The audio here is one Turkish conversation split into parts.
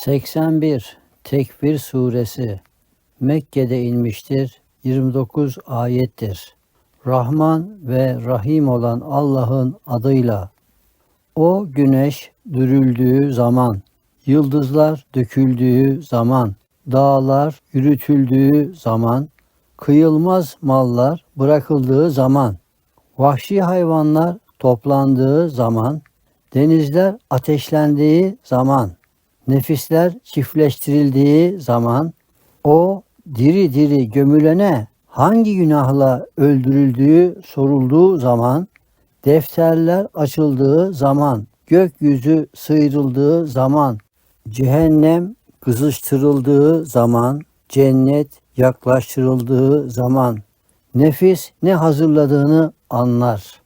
81 Tekbir Suresi Mekke'de inmiştir. 29 ayettir. Rahman ve Rahim olan Allah'ın adıyla. O güneş dürüldüğü zaman, yıldızlar döküldüğü zaman, dağlar yürütüldüğü zaman, kıyılmaz mallar bırakıldığı zaman, vahşi hayvanlar toplandığı zaman, denizler ateşlendiği zaman, nefisler çiftleştirildiği zaman, o diri diri gömülene hangi günahla öldürüldüğü sorulduğu zaman, defterler açıldığı zaman, gökyüzü sıyrıldığı zaman, cehennem kızıştırıldığı zaman, cennet yaklaştırıldığı zaman, nefis ne hazırladığını anlar.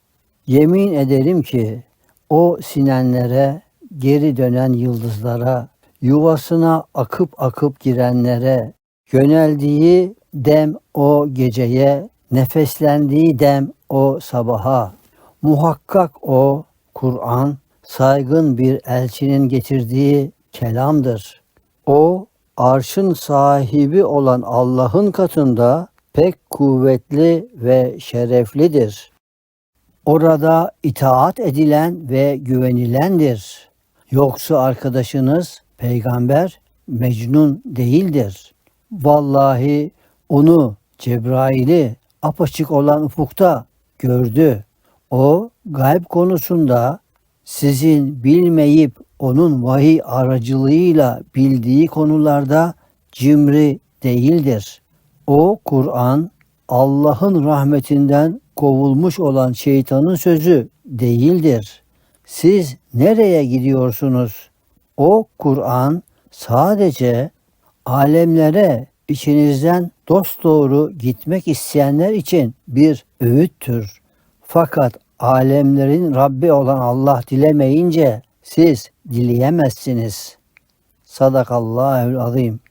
Yemin ederim ki o sinenlere, geri dönen yıldızlara, yuvasına akıp akıp girenlere, yöneldiği dem o geceye, nefeslendiği dem o sabaha. Muhakkak o Kur'an saygın bir elçinin getirdiği kelamdır. O arşın sahibi olan Allah'ın katında pek kuvvetli ve şereflidir. Orada itaat edilen ve güvenilendir. Yoksa arkadaşınız peygamber Mecnun değildir. Vallahi onu Cebrail'i apaçık olan ufukta gördü. O gayb konusunda sizin bilmeyip onun vahiy aracılığıyla bildiği konularda cimri değildir. O Kur'an Allah'ın rahmetinden kovulmuş olan şeytanın sözü değildir. Siz nereye gidiyorsunuz? O Kur'an sadece alemlere içinizden dosdoğru gitmek isteyenler için bir öğüttür. Fakat alemlerin Rabbi olan Allah dilemeyince siz dileyemezsiniz. Sadakallahül azim.